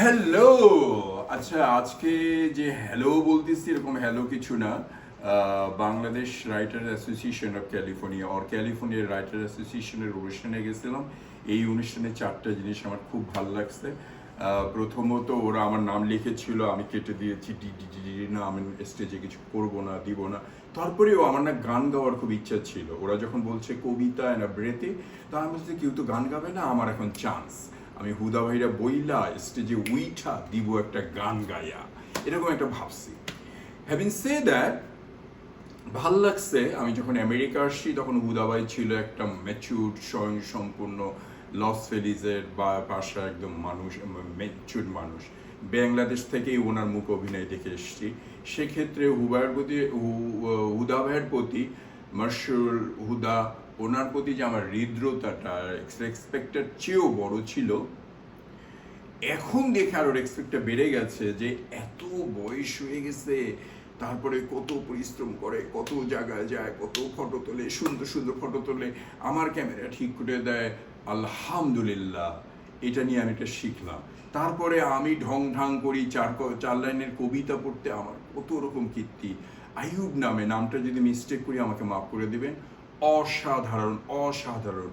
Hello আচ্ছা আজকে যে হ্যালো বলতেছি এরকম হ্যালো কিছু না Bangladesh writer association of California or California writer অ্যাসোসিয়েশনের অনুষ্ঠানে গেছিলাম। এই অনুষ্ঠানে চারটা জিনিস আমার খুব ভালো লাগছে। প্রথমত ওরা আমার নাম লিখেছিল, আমি কেটে দিয়েছি, ডি ডি ডি না, আমি স্টেজে কিছু করব না, দিব না। তারপরেও আমার না গান গাওয়ার খুব ইচ্ছা ছিল। ওরা যখন বলছে কবিতা না ব্রেতে তা আমি বলছি, কেউ তো গান গাবে না, আমার এখন চান্স আমি হুদা ভাইরা বইলা স্টেজে উইঠা দিব একটা গান গায়া এরকম একটা ভাবছি। হ্যাভিং সে দ্যাট ভালো লাগছে, আমি যখন আমেরিকা আসছি, তখন হুদাবাই ছিল একটা ম্যাচিউর স্বয়ং সম্পূর্ণ লস ফেলিজের বা পাশে একদম মানুষ ম্যাচিউর মানুষ। বাংলাদেশ থেকেই ওনার মুখ অভিনয় দেখে এসেছি। সেক্ষেত্রে হুবায়ের প্রতি হুদা ভাইয়ের প্রতি মার্শুল হুদা ওনার প্রতি যে আমার হৃদ্রতাটা এক্সপেক্টেড চেয়েও বড় ছিল, এখন দেখে আরও রেসপেক্টটা বেড়ে গেছে যে এত বয়স হয়ে গেছে, তারপরে কত পরিশ্রম করে, কত জায়গায় যায়, কত ফটো তোলে, সুন্দর সুন্দর ফটো তোলে, আমার ক্যামেরা ঠিক করে দেয়, আলহামদুলিল্লাহ, এটা নিয়ে আমি এটা শিখলাম। তারপরে আমি ঢং ঢাং করি, চার চার লাইনের কবিতা পড়তে আমার কত রকম কীর্তি। আইয়ুব নামে, নামটা যদি মিস্টেক করি, আমাকে মাফ করে দিবেন। অসাধারণ অসাধারণ।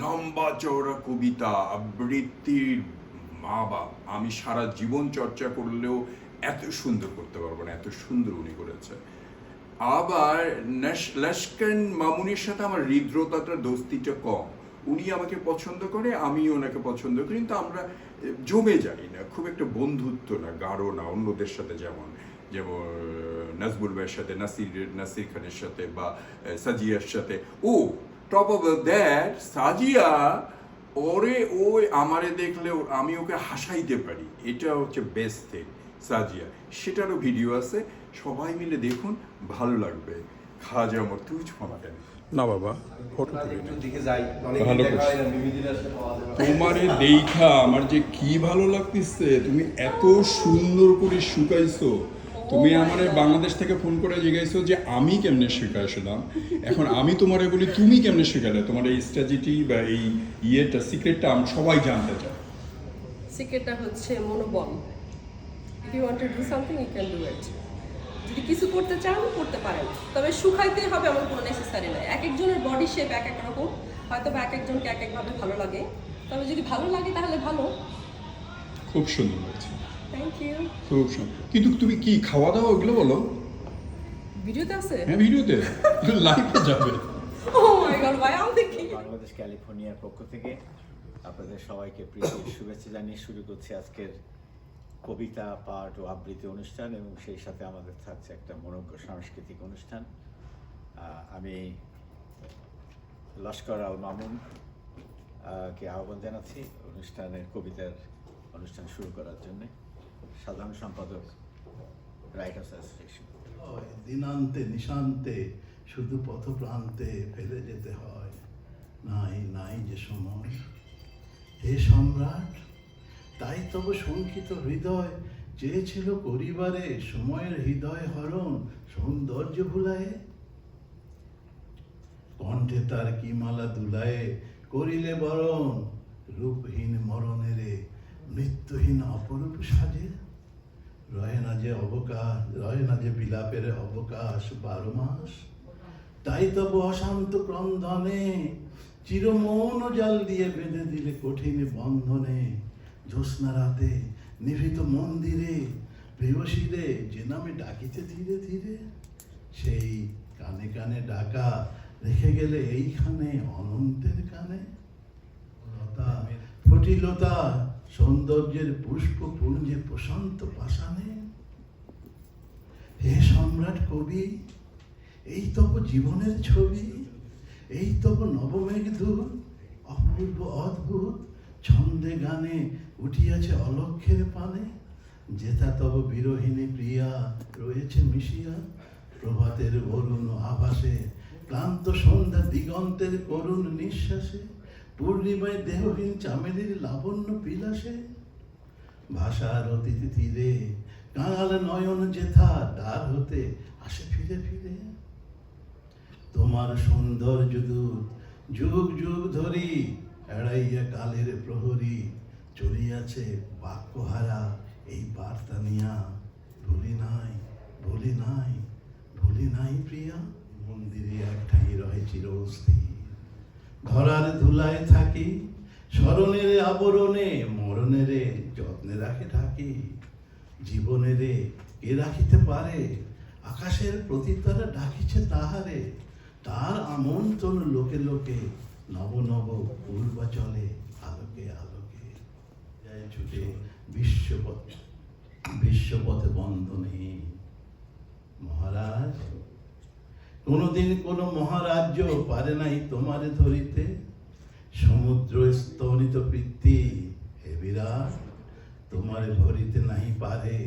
লম্বা চওড়া কবিতা, আবৃত্তির মা বাপ। আমি সারা জীবন চর্চা করলেও এত সুন্দর করতে পারব না, এত সুন্দর উনি করেছে। আবার লাস্কান মামুনির সাথে আমার হৃদ্রতাটা, দোস্তিটা কম। উনি আমাকে পছন্দ করে আমি ওনাকে পছন্দ করি, কিন্তু আমরা জমে যাই না, খুব একটা বন্ধুত্ব না, গাঢ় না, অন্যদের সাথে যেমন। যেমন নাজবুল ভাইয়ের সাথে নাসির নাসির খানের সাথে বা সাজিয়ার সাথে ও টপ অফ দ্যাট সাজিয়া ওরে ওই আমারে দেখলে আমি ওকে হাসাইতে পারি। এটা হচ্ছে বেস্ট থিং সাজিয়া সেটারও ভিডিও আছে। সবাই মিলে দেখুন ভালো লাগবে। খাজা আমার তুই ক্ষমা কেন না বাবা ফটো ভালো। তোমারে দেখা আমার যে কি ভালো লাগতেছে তুমি এত সুন্দর করে শুকাইছো। তুমি আমারে বাংলাদেশ থেকে ফোন করে জিজ্ঞাসো যে আমি কেমনে শিখাইছিলাম? এখন আমি তোমারে বলি তুমি কেমনে শিখালে? তোমার এই স্ট্র্যাটেজি বা এই ইয়েটা সিক্রেটটা আমি সবাই জানতে চাই। সিক্রেটটা হচ্ছে মনোবল। If you want to do something you can do it যদি কিছু করতে চান করতে পারেন। তবে শুকাইতে হবে এমন কোনো নেসেসারি নয়। এক একজনের বডি শেপ এক এক রকম। হয়তো বা এক একজনকে এক একভাবে ভালো লাগে। তবে যদি ভালো লাগে তাহলে ভালো। খুব সুন্দর লাগছে। থ্যাংক ইউ খুব সুন্দর কিন্তু তুমি কি খাওয়া দাওয়া ওগুলো বলো? ভিডিওতে আছে? হ্যাঁ ভিডিওতে লাইভে যাবে। ও মাই গড ভাই আমি দেখি বাংলাদেশ ক্যালিফোর্নিয়ার পক্ষ থেকে আপনাদের সবাইকে প্রীতির শুভেচ্ছা জানিয়ে শুরু করছি আজকের কবিতা পাঠ ও আবৃত্তি অনুষ্ঠান এবং সেই সাথে আমাদের থাকছে একটা মনোজ্ঞ সাংস্কৃতিক অনুষ্ঠান। আমি লস্কর আল মামুন কে আহ্বান জানাচ্ছি অনুষ্ঠানের কবিতার অনুষ্ঠান শুরু করার জন্য। সাধারণ সম্পাদক রাইটার্স অ্যাসোসিয়েশন দিনান্তে, নিশান্তে, শুধু পথপ্রান্তে ফেলে যেতে হয়। নাই নাই যে সময়। হে সম্রাট, তাই তব শঙ্কিত হৃদয় চেয়েছিল পরিবারে সময়ের হৃদয় হরণ সৌন্দর্য ভুলায়ে। কণ্ঠে তার কি মালা দুলায়ে, করিলে বরণ রূপহীন মরণেরে, মৃত্যুহীন অপরূপ সাজে। রয়ে না যে অবকাশ, রয়ে না যে বিলাপের অবকাশ বারো মাস তাই তব অশান্ত ক্রন্দনে, চিরমৌন জাল দিয়ে বেঁধে দিলে কঠিন বন্ধনে। জ্যোৎস্না রাতে নিভৃত মন্দিরে, প্রেয়সীরে, যে নামে ডাকিতে ধীরে ধীরে, সেই কানে কানে ডাকা রেখে গেলে এইখানে অনন্তের কানে। লতা ফটিলতা সৌন্দর্যের পুষ্প পুঞ্জে প্রশান্ত পাশানে হে সম্রাট কবি, এই তব জীবনের ছবি, এই তব নবমেঘ অপূর্ব অদ্ভুত, ছন্দে গানে উঠিয়াছে অলক্ষের পানে। যেথা তব বিরোহিণী প্রিয়া রয়েছে মিশিয়া, প্রভাতের অরুণ আভাসে, ক্লান্ত সন্ধ্যা দিগন্তের করুণ নিঃশ্বাসে। পূর্ণিমায় দেহহীন চামেলির লাবণ্য বিলাসে। ভাষার অতিথি তীরে, কাঙাল নয়ন যেথা দ্বার হতে আসে ফিরে ফিরে। তোমার সৌন্দর্য দূত, যুগ যুগ ধরি এড়াইয়া কালের প্রহরী, চলিয়াছে বাক্য বাক্যহারা এই বার্তা নিয়া। ভুলি নাই ভুলি নাই ভুলি নাই প্রিয়া, মন্দিরে একটাই রহে চিরস্থির। ধরার ধুলায় থাকি, স্মরণের আবরণে, মরণের যত্নে রাখে ঢাকি। জীবনের কে রাখিতে পারে, আকাশের প্রতিতারা ডাকিছে তাহারে। তার আমন্ত্রণ লোকে লোকে, নব নব পূর্বাচলে আলোকে আলোকে। যায় ছুটে বিশ্বপথ, বিশ্বপথে বন্ধনে। মহারাজ কোনোদিন কোনো মহারাজ্য পারে নাই তোমারে ধরিতে। সমুদ্র স্তরিত বৃত্তি হে বিরাট, তোমারে ভরিতে নাহি পারে।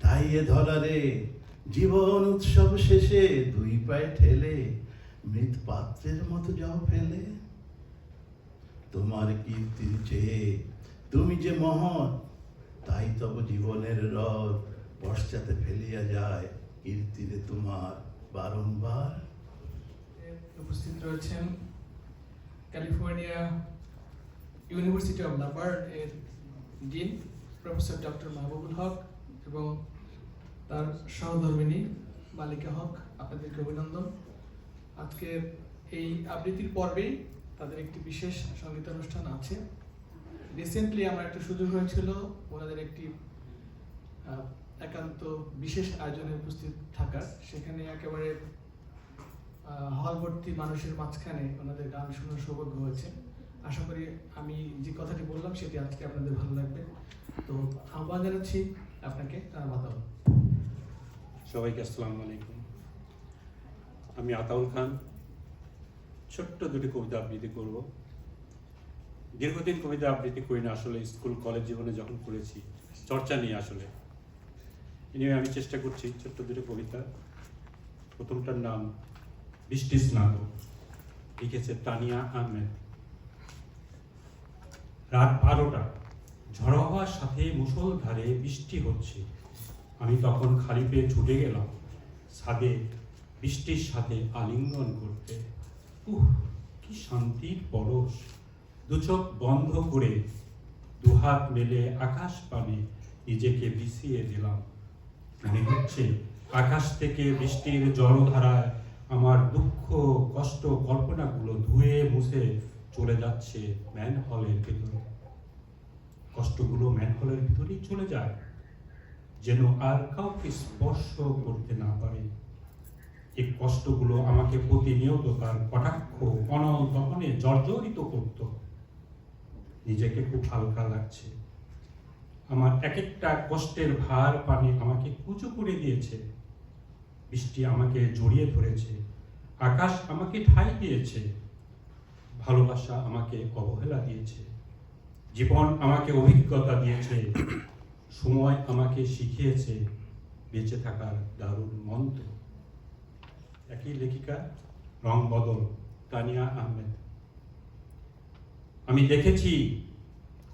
তাই এ ধরারে জীবন উৎসব শেষে দুই পায়ে ঠেলে মৃত পাত্রের মতো যাও ফেলে। তোমার কীর্তির চেয়ে তুমি যে মহৎ, তাই তব জীবনের রথ পশ্চাতে ফেলিয়া যায়। কীর্তিরে তোমার বারংবার উপস্থিত রয়েছেন ক্যালিফোর্নিয়া ইউনিভার্সিটি অফ লাবার্ড এর dean professor doctor Mahbubul Haque এবং তার সহধর্মিনী মালিকা হক, আপনাদেরকে অভিনন্দন। আজকে এই আবৃত্তির পর্বেই তাদের একটি বিশেষ সঙ্গীতানুষ্ঠান আছে। রিসেন্টলি আমার একটা সুযোগ হয়েছিল, ওনাদের একটি একান্ত বিশেষ আয়োজনে উপস্থিত থাকার, সেখানে একেবারে হল ভর্তি মানুষের মাঝখানে ওনাদের গান শোনার সৌভাগ্য হয়েছে। আশা করি আমি যে কথাটি বললাম, সেটি আজকে আপনাদের ভালো লাগবে। তো আহ্বান জানাচ্ছি আপনাকে বাতাবন সবাইকে আসসালামু আলাইকুম। আমি আতাউল খান। ছোট্ট দুটি কবিতা আবৃত্তি করব। দীর্ঘদিন কবিতা আবৃত্তি করি না, আসলে স্কুল, কলেজ জীবনে যখন করেছি, চর্চা নিয়ে আসলে। নিয়ে আমি চেষ্টা করছি, ছোট্ট দুটি কবিতা। প্রথমটার নাম বৃষ্টি স্নাত লিখেছে তানিয়া আহমেদ। রাত বারোটা, ঝড়ো হওয়ার সাথে মুষলধারে বৃষ্টি হচ্ছে। আমি তখন খালি পেয়ে ছুটে গেলাম ছাদে বৃষ্টির সাথে আলিঙ্গন করতে। উহ, কি শান্তির পরশ। দুচোখ বন্ধ করে দুহাত মেলে আকাশ পানে নিজেকে বিছিয়ে দিলাম। মনে হচ্ছে আকাশ থেকে বৃষ্টির জলধারায় আমার দুঃখ, কষ্ট, কল্পনাগুলো ধুয়ে মুছে চলে যাচ্ছে ম্যান হলের ভেতরে। কষ্টগুলো ম্যান হলের ভিতরেই চলে যায়, যেন আর কাউকে স্পর্শ করতে না পারে। এই কষ্টগুলো আমাকে প্রতিনিয়ত তার কটাক্ষ অনল জর্জরিত করত। নিজেকে খুব হালকা লাগছে। আমার এক একটা কষ্টের ভার পানি আমাকে কুচো করে দিয়েছে। বৃষ্টি আমাকে জড়িয়ে ধরেছে। আকাশ আমাকে ঠাই দিয়েছে। ভালোবাসা আমাকে অবহেলা দিয়েছে। জীবন আমাকে অভিজ্ঞতা দিয়েছে। সময় আমাকে শিখিয়েছে বেঁচে থাকার দারুণ মন্ত্র। একই লেখিকা রং বদল, তানিয়া আহমেদ। আমি দেখেছি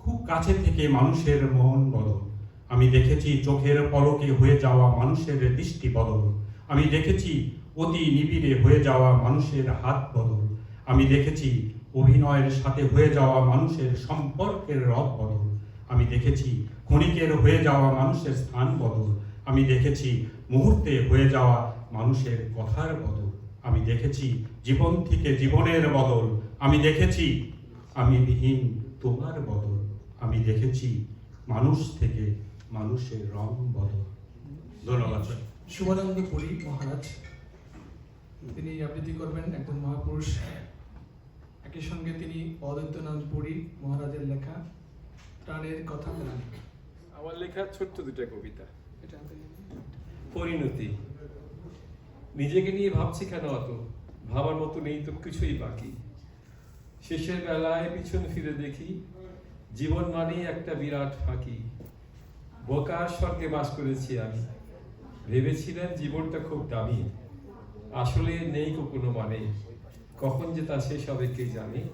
খুব কাছে থেকে মানুষের মন বদল। আমি দেখেছি চোখের পলকে হয়ে যাওয়া মানুষের দৃষ্টি বদল। আমি দেখেছি অতি নিবিড়ে হয়ে যাওয়া মানুষের হাত বদল। আমি দেখেছি অভিনয়ের সাথে হয়ে যাওয়া মানুষের সম্পর্কের রথ বদল। আমি দেখেছি ক্ষণিকের হয়ে যাওয়া মানুষের স্থান বদল। আমি দেখেছি মুহূর্তে হয়ে যাওয়া মানুষের কথার বদল। আমি দেখেছি জীবন থেকে জীবনের বদল। আমি দেখেছি, আমি বিহীন তোমার বদল। আমি দেখেছি মানুষ থেকে মানুষের রং বদল। ধন্যবাদ শুভানন্দ পুরী মহারাজ। তিনি আবৃত্তি করবেন একজন মহাপুরুষ। একই সঙ্গে তিনি অদ্বৈতনাথ পুরী মহারাজের লেখা প্রাণের কথা প্রাণ আমার লেখা ছোট্ট দুটা কবিতা। এটা পরিণতি। নিজেকে নিয়ে ভাবছি কেন অত? ভাবার মতো নেই তো কিছুই বাকি। শেষের বেলায় পিছন ফিরে দেখি জীবন মানেই একটা বিরাট ফাঁকি। বোকার স্বর্গে বাস করেছি আমি। ভেবেছিলাম জীবনটা খুব দামি। আসলে নেই কোনো মানে। কখন যে তা শেষ হবে কে জানে?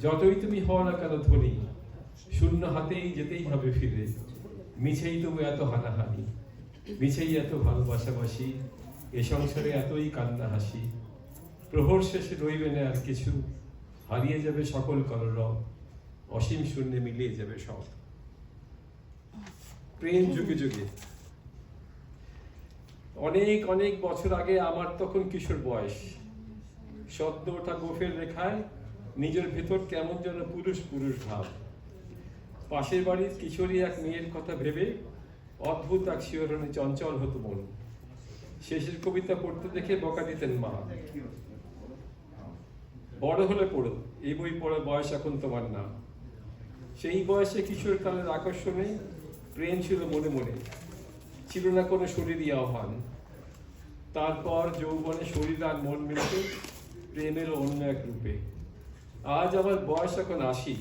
যতই তুমি হও না কেন ধনী, শূন্য হাতেই যেতেই হবে ফিরে। মিছেই তবু এত হানাহানি, মিছেই এত ভালোবাসাবাসি এ সংসারে এতই কান্না হাসি। প্রহর শেষে রইবে না আর কিছু। হারিয়ে যাবে সকল কলরব অসীম শূন্যে মিলিয়ে যাবে সব। প্রেম যুগে যুগে। অনেক অনেক বছর আগে আমার তখন কিশোর বয়স। সদ্য ওঠা গোফের রেখায় নিজের ভেতর কেমন যেন পুরুষ পুরুষ ভাব। পাশের বাড়ির কিশোরী এক মেয়ের কথা ভেবে অদ্ভুত এক শিহরণে চঞ্চল হতো মন। শেষের কবিতা পড়তে দেখে বকা দিতেন মা। বড় হলে পড়ো। এই বই পড়ার বয়স এখন তোমার না। সেই বয়সে কিশোর কালের আকর্ষণে প্রেম ছিল মনে মনে। ছিল না কোনো শরীরই আহ্বান। তারপর যৌবনে শরীর আর মন মিলতে প্রেমের অন্য এক রূপে। আজ আমার বয়স এখন আশি।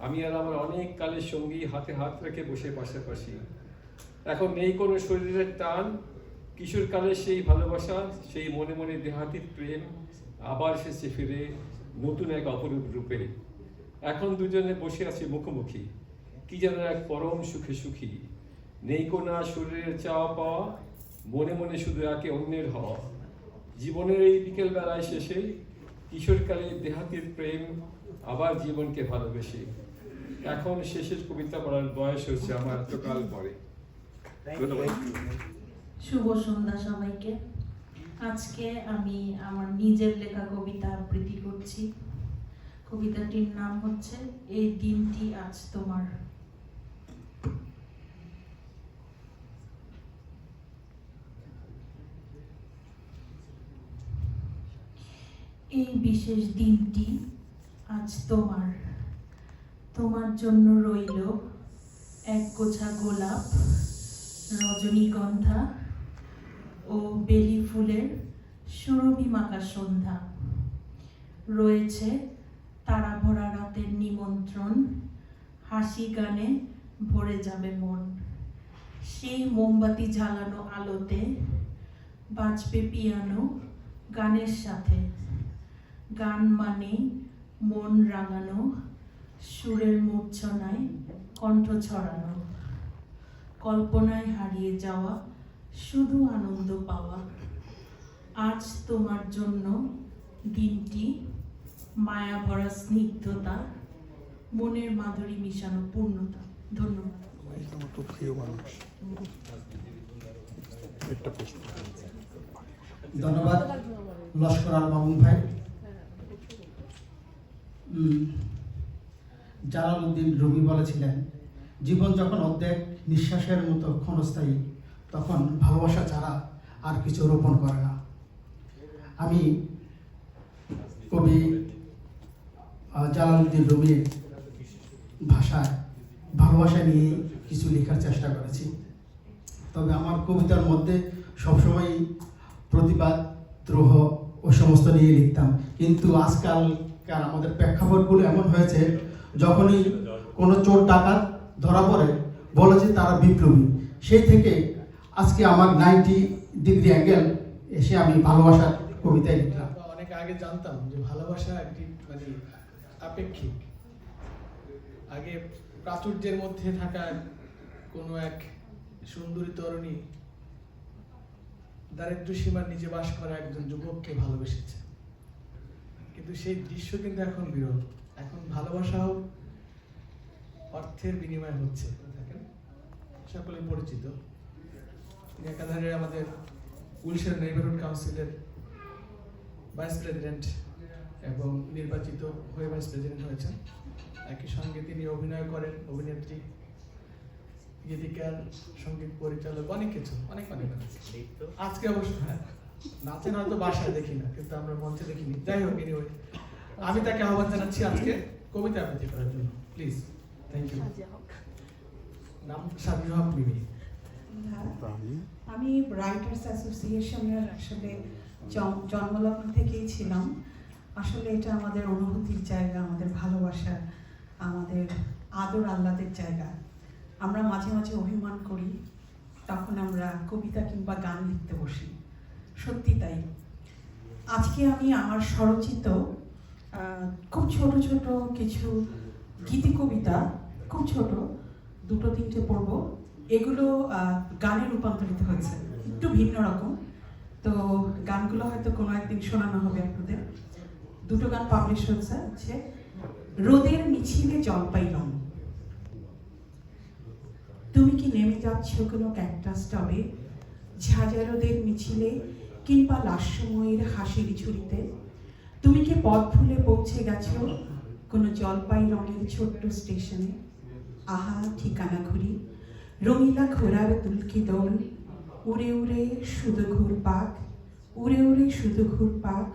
আমি আর আমার অনেক কালের সঙ্গী হাতে হাত রেখে বসে পাশাপাশি। এখন নেই কোনো শরীরের টান কিশোর কালের সেই ভালোবাসা, সেই মনে মনে দেহাতীত প্রেম আবার এসেছে ফিরে নতুন এক অপরূপ রূপে। এখন দুজনে বসে আছি মুখোমুখি। কি যেন এক পরম সুখে সুখী। নেই কোনো শরীরের চাওয়া পাওয়া মনে মনে শুধু একে অন্যের হওয়া। জীবনের এই বিকেল বেলায় শেষে কিশোরকালে দেহাতির প্রেম আবার জীবনকে ভালোবেসে। এখন শেষের কবিতা পড়ার বয়স হচ্ছে আমার এতকাল পরে। ধন্যবাদ। শুভ সন্ধ্যা সবাইকে। আজকে আমি আমার নিজের লেখা কবিতা আবৃত্তি করছি। কবিতাটির নাম হচ্ছে, এই দিনটি আজ তোমার। এই বিশেষ দিনটি আজ তোমার। তোমার জন্য রইল এক গোছা গোলাপ, রজনীগন্ধা ও বেলি ফুলের সুরভি মাখা সন্ধ্যা। রয়েছে তারা ভরা রাতের নিমন্ত্রণ, হাসি গানে ভরে যাবে মন। সেই মোমবাতি জ্বালানো আলোতে বাজবে পিয়ানো গানের সাথে। গান মানে মন রাঙানো, সুরের মূর্ছনায় কণ্ঠ ছড়ানো, কল্পনায় হারিয়ে যাওয়া শুধু আনন্দ পাওয়া। আজ তোমার জন্য দিনটি মায়া ভরা স্নিগ্ধতা মনের মাধুরী মিশানো পূর্ণতা। ধন্যবাদ। ধন্যবাদ লস্কর আল মামুন ভাই। জালালউদ্দিন রুমি বলেছিলেন জীবন যখন অর্ধেক নিঃশ্বাসের মতো ক্ষণস্থায়ী তখন ভালোবাসা ছাড়া আর কিছু রোপণ করে না। আমি কবি আহ, জালালউদ্দিন রুমির ভাষায় ভালোবাসা নিয়ে কিছু লেখার চেষ্টা করেছি। তবে আমার কবিতার মধ্যে সবসময় প্রতিবাদ দ্রোহ ও সমস্ত নিয়ে লিখতাম। কিন্তু আজকালকার আমাদের প্রেক্ষাপটগুলো এমন হয়েছে যখনই কোনো চোর ডাকাত ধরা পড়ে বলে যে তারা বিপ্লবী সেই থেকে আজকে আমার নাইনটি ডিগ্রি অ্যাঙ্গেল এসে আমি ভালোবাসার কবিতায় লিখলাম। অনেক আগে জানতাম যে ভালোবাসা একটি মানে আপেক্ষিক। আগে প্রাচুর্যের মধ্যে থাকা কোনো এক সুন্দরী তরুণী দারিদ্র সীমার নিচে বাস করা একজন যুবককে ভালোবেসেছে। কিন্তু সেই দৃশ্য কিন্তু এখন বিরল। এখন ভালোবাসাও অর্থের বিনিময় হচ্ছে। সকলে পরিচিত। একাধারে আমাদের উলশের নেইবারহুড কাউন্সিলের ভাইস প্রেসিডেন্ট এবং নির্বাচিত হয়ে ভাইস প্রেসিডেন্ট হয়েছেন। একই সঙ্গে তিনি অভিনয় করেন অভিনেত্রী গীতিকার সংগীত পরিচালক অনেক কিছু অনেক অনেক। আজকে অবশ্য হ্যাঁ নাচেন হয়তো বাসায় দেখি না কিন্তু আমরা মঞ্চে দেখিনি। যাই হোক anyway, আমি তাকে আহ্বান জানাচ্ছি আজকে কবিতা আবৃত্তি করার জন্য। প্লিজ থ্যাংক ইউ নাম সাবিহ মিমি। আমি রাইটার্স অ্যাসোসিয়েশনের আসলে জন্মলগ্ন থেকেই ছিলাম। আসলে এটা আমাদের অনুভূতির জায়গা আমাদের ভালোবাসা আমাদের আদর আহ্লাদের জায়গা। আমরা মাঝে মাঝে অভিমান করি তখন আমরা কবিতা কিংবা গান লিখতে বসি। সত্যি তাই। আজকে আমি আমার স্বরচিত খুব ছোট ছোট কিছু গীতি কবিতা খুব ছোট দুটো তিনটে পড়ব। এগুলো গানে রূপান্তরিত হয়েছে। একটু ভিন্ন রকম। তো গানগুলো হয়তো কোনো একদিন শোনানো হবে আপনাদের। দুটো গান পাবলিশ হচ্ছে হচ্ছে রোদের মিছিলে জলপাই রং তুমি কি নেমে যাচ্ছ কোনো ক্যাকটাস টবে? ঝাঁঝা রোদের মিছিলে কিংবা লাস্যময়ীর হাসির ঝুড়িতে? তুমি কি পথ ভুলে পৌঁছে গেছো কোনো জলপাই রঙের ছোট্ট স্টেশনে? আহা, ঠিকানা ঘুরি। রঙিলা ঘোড়ার দুলকি দোল উড়ে উড়ে শুধু ঘুর পাক উড়ে উড়ে শুধু ঘুর পাক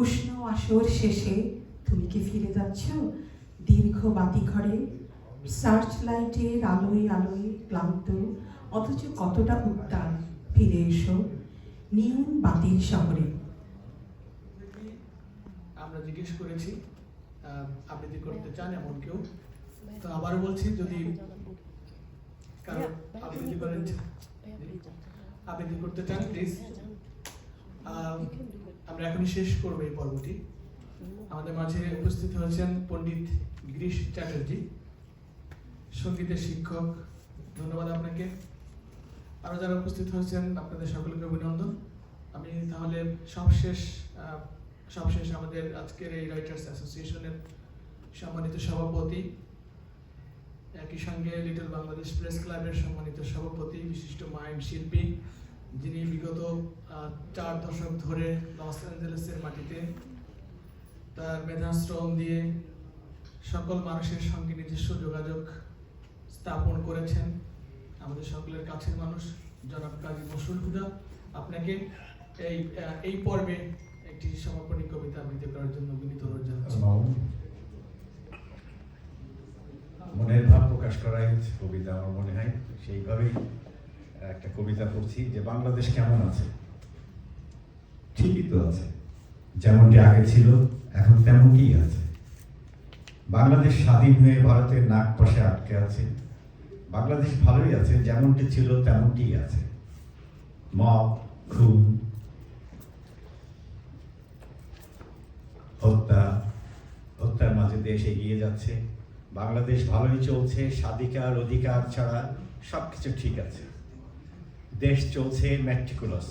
উষ্ণ আসর শেষে তুমি কি ফিরে যাচ্ছ? দীর্ঘ বাতি ঘরে সার্চ লাইটের আলোয় আলোয় ক্লান্ত, অথচ কতটা উত্তাল, ফিরে এসো নিয়ন বাতির শহরে। আমরা জিজ্ঞেস করেছি আবৃত্তি করতে চান এমন কেউ? তো আবার বলছি, যদি কারও আবৃত্তি করেন আবৃত্তি করতে চান প্লিজ আমরা এখনই শেষ করব এই পর্বটি। আমাদের মাঝে উপস্থিত হয়েছেন পণ্ডিত গিরিশ চ্যাটার্জি সঙ্গীতের শিক্ষক। ধন্যবাদ আপনাকে। আরও যারা উপস্থিত হয়েছেন আপনাদের সকলকে অভিনন্দন। আমি তাহলে সবশেষ আহ, সবশেষ আমাদের আজকের এই রাইটার্স অ্যাসোসিয়েশনের সম্মানিত সভাপতি একই সঙ্গে লিটল বাংলাদেশ প্রেস ক্লাবের সম্মানিত সভাপতি, বিশিষ্ট মাইন্ড শিল্পী, যিনি বিগত চার দশক ধরে লস অ্যাঞ্জেলেসের মাটিতে তার মেধাশ্রম দিয়ে সকল মানুষের সঙ্গে নিজস্ব যোগাযোগ স্থাপন করেছেন আমাদের সকলের কাছের মানুষ, জনাব কাজী বসুল হুদা। আপনাকে এই এই পর্বে একটি সমাপনী কবিতা আবৃত্তি করার জন্য বিনীত অনুরোধ জানাচ্ছি মনের ভাব প্রকাশ করাই হচ্ছে কবিতা আমার মনে হয়। সেইভাবেই একটা কবিতা পড়ছি যে বাংলাদেশ কেমন আছে? ঠিকই তো আছে। যেমনটি আগে ছিল, এখন তেমনটি আছে। বাংলাদেশ স্বাধীন হয়ে ভারতের নাক পাশে আটকে আছে। বাংলাদেশ ভালোই আছে, যেমনটি ছিল তেমনটি আছে। মব খুন, হত্যা, হত্যার মাঝে দেশ এগিয়ে যাচ্ছে। বাংলাদেশ ভালোই চলছে, স্বাধিকার, অধিকার ছাড়া সব কিছু ঠিক আছে। দেশ চলছে ম্যাট্রিকুলাস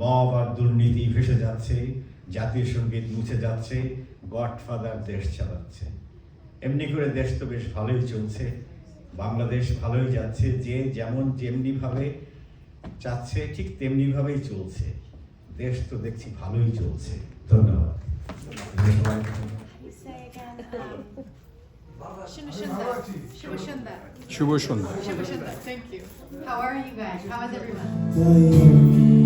মব আর দুর্নীতি ভেসে যাচ্ছে, জাতীয় সংগীত মুছে যাচ্ছে, গডফাদার দেশ চালাচ্ছে। এমনি করে দেশ তো বেশ ভালোই চলছে, বাংলাদেশ ভালোই যাচ্ছে, যে যেমন যেমনি ভাবে চাচ্ছে, ঠিক তেমনি ভাবেই চলছে। দেশ তো দেখছি ভালোই চলছে। ধন্যবাদ. Shiva Shundar. Shiva Thank you. How are you guys? How is everyone?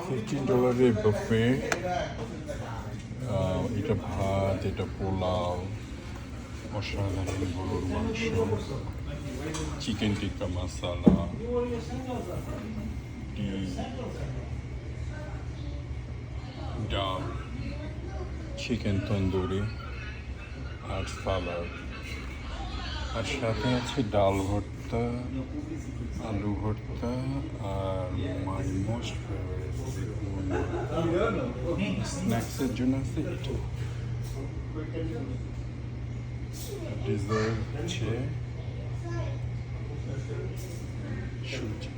Fifteen ডলারের বুফে এটা ভাত, এটা পোলাও, অসাধারণ গরুর মাংস চিকেন টিক্কা মশালা ডিম, ডাল চিকেন তন্দুরি আর সালাড আর সাথে আছে ডাল ভর্তা। আলু ভর্তা আর মাই মোস্ট স্ন্যাক্সের জন্য আছে এটা। হচ্ছে সুজি।